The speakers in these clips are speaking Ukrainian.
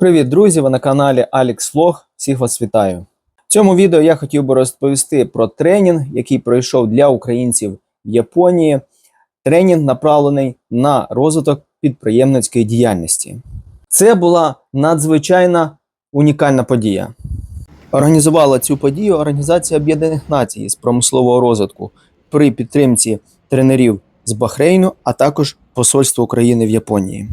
Привіт, друзі! Ви на каналі Alex Vlog. Всіх вас вітаю. В цьому відео я хотів би розповісти про тренінг, який пройшов для українців в Японії. Тренінг направлений на розвиток підприємницької діяльності. Це була надзвичайна унікальна подія. Організувала цю подію Організація Об'єднаних Націй з промислового розвитку при підтримці тренерів з Бахрейну, а також Посольства України в Японії.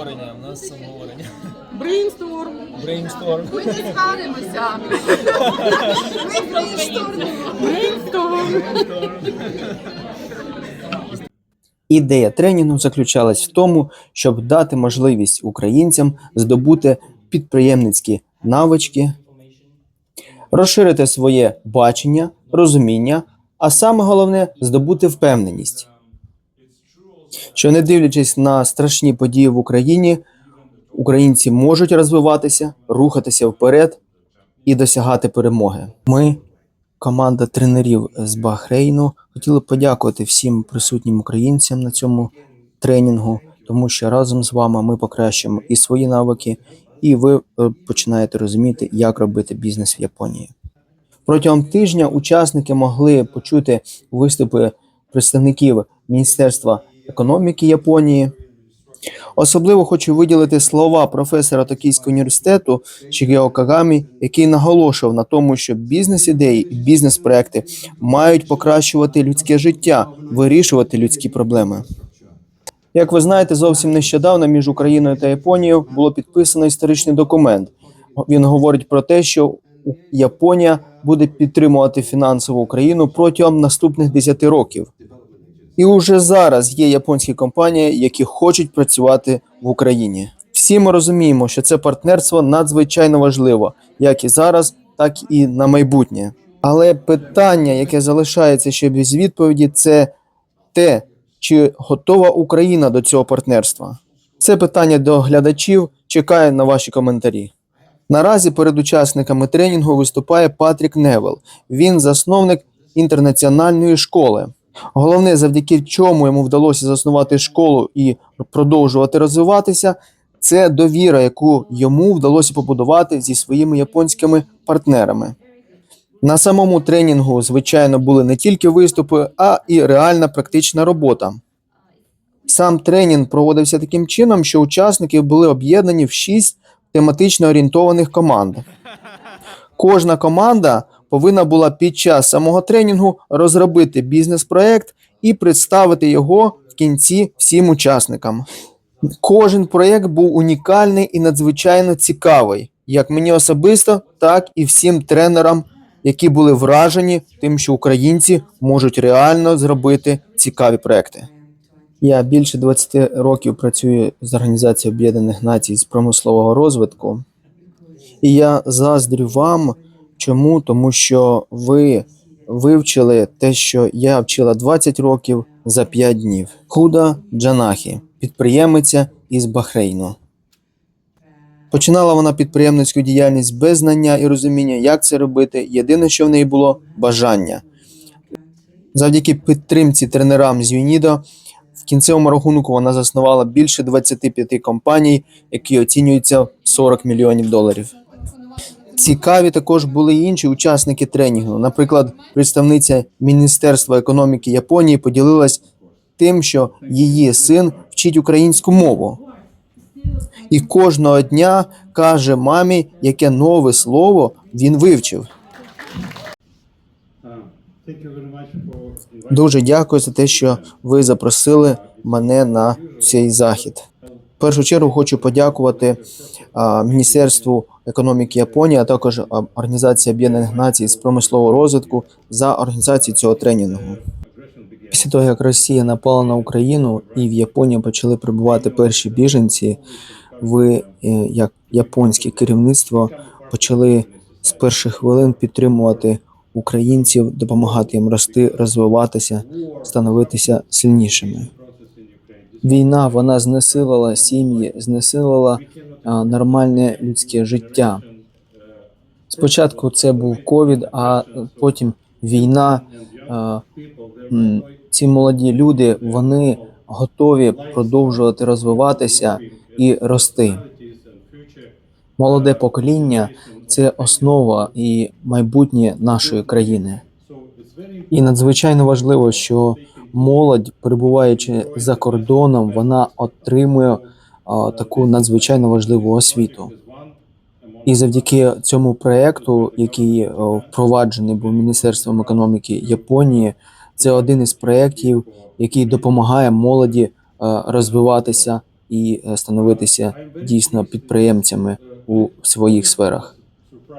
Обговорення, у нас обговорення. Брейнсторм. Брейнсторм. Ми не сваримося. Брейнсторм. Ідея тренінгу заключалась в тому, щоб дати можливість українцям здобути підприємницькі навички, розширити своє бачення, розуміння, а саме головне здобути впевненість. Що не дивлячись на страшні події в Україні, українці можуть розвиватися, рухатися вперед і досягати перемоги. Ми, команда тренерів з Бахрейну, хотіли подякувати всім присутнім українцям на цьому тренінгу, тому що разом з вами ми покращимо і свої навики, і ви е, починаєте розуміти, як робити бізнес в Японії. Протягом тижня учасники могли почути виступи представників Міністерства економіки Японії. Особливо хочу виділити слова професора Токійського університету Шігео Кагамі, який наголошував на тому, що бізнес-ідеї і бізнес-проекти мають покращувати людське життя, вирішувати людські проблеми. Як ви знаєте, зовсім нещодавно між Україною та Японією було підписано історичний документ. Він говорить про те, що Японія буде підтримувати фінансово Україну протягом наступних 10 років. І уже зараз є японські компанії, які хочуть працювати в Україні. Всі ми розуміємо, що це партнерство надзвичайно важливо, як і зараз, так і на майбутнє. Але питання, яке залишається ще без відповіді, це те, чи готова Україна до цього партнерства. Це питання до глядачів. Чекаю на ваші коментарі. Наразі перед учасниками тренінгу виступає Патрік Невел. Він засновник інтернаціональної школи. Головне, завдяки чому йому вдалося заснувати школу і продовжувати розвиватися, це довіра, яку йому вдалося побудувати зі своїми японськими партнерами. На самому тренінгу, звичайно, були не тільки виступи, а і реальна практична робота. Сам тренінг проводився таким чином, що учасники були об'єднані в шість тематично орієнтованих команд. Кожна команда повинна була під час самого тренінгу розробити бізнес-проект і представити його в кінці всім учасникам. Кожен проєкт був унікальний і надзвичайно цікавий, як мені особисто, так і всім тренерам, які були вражені тим, що українці можуть реально зробити цікаві проекти. Я більше 20 років працюю з Організацією Об'єднаних Націй з промислового розвитку, і я заздрю вам. Чому? Тому що ви вивчили те, що я вчила 20 років за 5 днів. Худа Джанахі, підприємиця із Бахрейну. Починала вона підприємницьку діяльність без знання і розуміння, як це робити. Єдине, що в неї було бажання. Завдяки підтримці тренерам з ЮНІДО в кінцевому рахунку вона заснувала більше 25 компаній, які оцінюються в 40 мільйонів доларів. Цікаві також були й інші учасники тренінгу. Наприклад, представниця Міністерства економіки Японії поділилась тим, що її син вчить українську мову. І кожного дня каже мамі, яке нове слово він вивчив. Дуже дякую за те, що ви запросили мене на цей захід. Першу чергу хочу подякувати Міністерству економіки Японії, а також Організації Об'єднаних Націй з промислового розвитку за організацію цього тренінгу. Після того, як Росія напала на Україну і в Японію почали прибувати перші біженці, ви, е, як японське керівництво, почали з перших хвилин підтримувати українців, допомагати їм рости, розвиватися, становитися сильнішими. Війна вона знесилила сім'ї, знесилила а, нормальне людське життя. Спочатку це був ковід, а потім війна. А, ці молоді люди вони готові продовжувати розвиватися і рости. Молоде покоління це основа і майбутнє нашої країни. І надзвичайно важливо, що молодь, перебуваючи за кордоном, вона отримує а, таку надзвичайно важливу освіту. І завдяки цьому проекту, який е, впроваджений був Міністерством економіки Японії, це один із проєктів, який допомагає молоді е, розвиватися і е, становитися дійсно підприємцями у своїх сферах.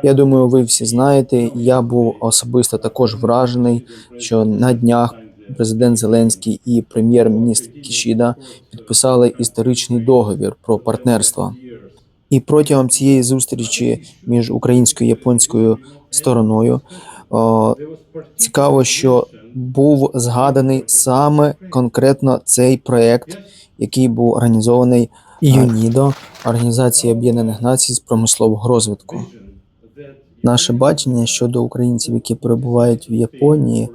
Я думаю, ви всі знаєте. Я був особисто також вражений, що на днях президент Зеленський і прем'єр-міністр Кішіда підписали історичний договір про партнерство. І протягом цієї зустрічі між українською і японською стороною о, цікаво, що був згаданий саме конкретно цей проект, який був організований ЮНІДО, Організації Об'єднаних Націй з промислового розвитку. Наше бачення щодо українців, які перебувають в Японії,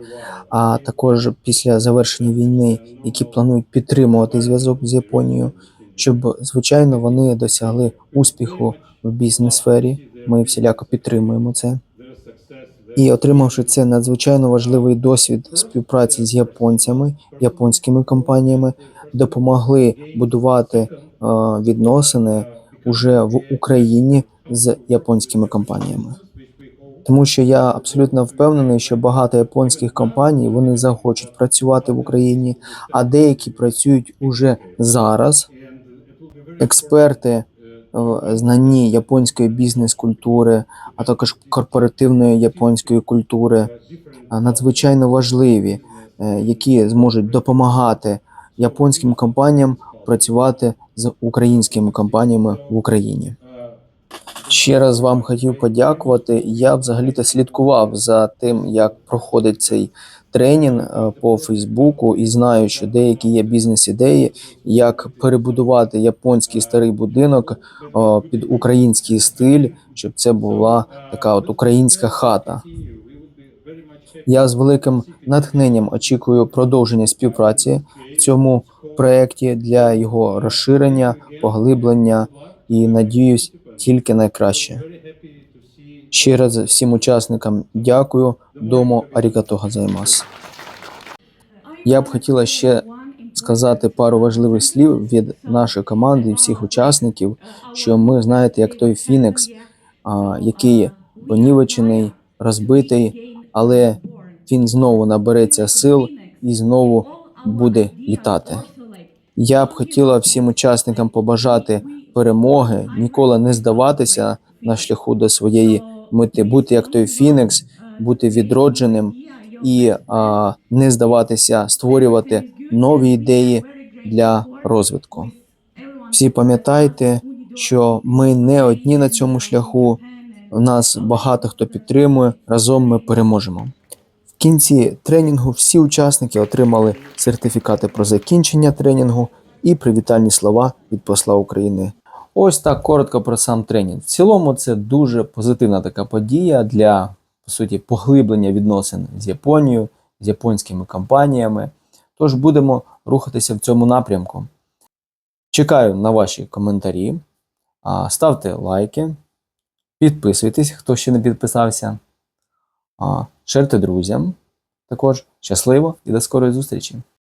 а також після завершення війни, які планують підтримувати зв'язок з Японією, щоб звичайно вони досягли успіху в бізнес-сфері. Ми всіляко підтримуємо це. І отримавши це надзвичайно важливий досвід співпраці з японцями, японськими компаніями, допомогли будувати е, відносини уже в Україні з японськими компаніями. Тому що я абсолютно впевнений, що багато японських компаній вони захочуть працювати в Україні, а деякі працюють уже зараз. Експерти е, знанні японської бізнес-культури, а також корпоративної японської культури надзвичайно важливі, е, які зможуть допомагати японським компаніям працювати з українськими компаніями в Україні. Ще раз вам хотів подякувати. Я взагалі-то слідкував за тим, як проходить цей тренінг е, по Фейсбуку, і знаю, що деякі є бізнес-ідеї, як перебудувати японський старий будинок е, під український стиль, щоб це була така от українська хата. Я з великим натхненням очікую продовження співпраці в цьому проєкті для його розширення, поглиблення і надіюсь тільки найкраще. Ще раз всім учасникам дякую. Домо арігато газаймас. Я б хотіла ще сказати пару важливих слів від нашої команди і всіх учасників, що ми знаєте, як той Фінікс, а, який понівечений, розбитий, але він знову набереться сил і знову буде літати. Я б хотіла всім учасникам побажати перемоги, ніколи не здаватися на шляху до своєї мети, бути як той Фінікс, бути відродженим і а, не здаватися, створювати нові ідеї для розвитку. Всі пам'ятайте, що ми не одні на цьому шляху. У нас багато хто підтримує. Разом ми переможемо. В кінці тренінгу всі учасники отримали сертифікати про закінчення тренінгу і привітальні слова від посла України. Ось так коротко про сам тренінг. В цілому це дуже позитивна така подія для по суті поглиблення відносин з Японією, з японськими компаніями. Тож будемо рухатися в цьому напрямку. Чекаю на ваші коментарі. Ставте лайки, підписуйтесь, хто ще не підписався. Шерте друзям. Також щасливо і до скорої зустрічі!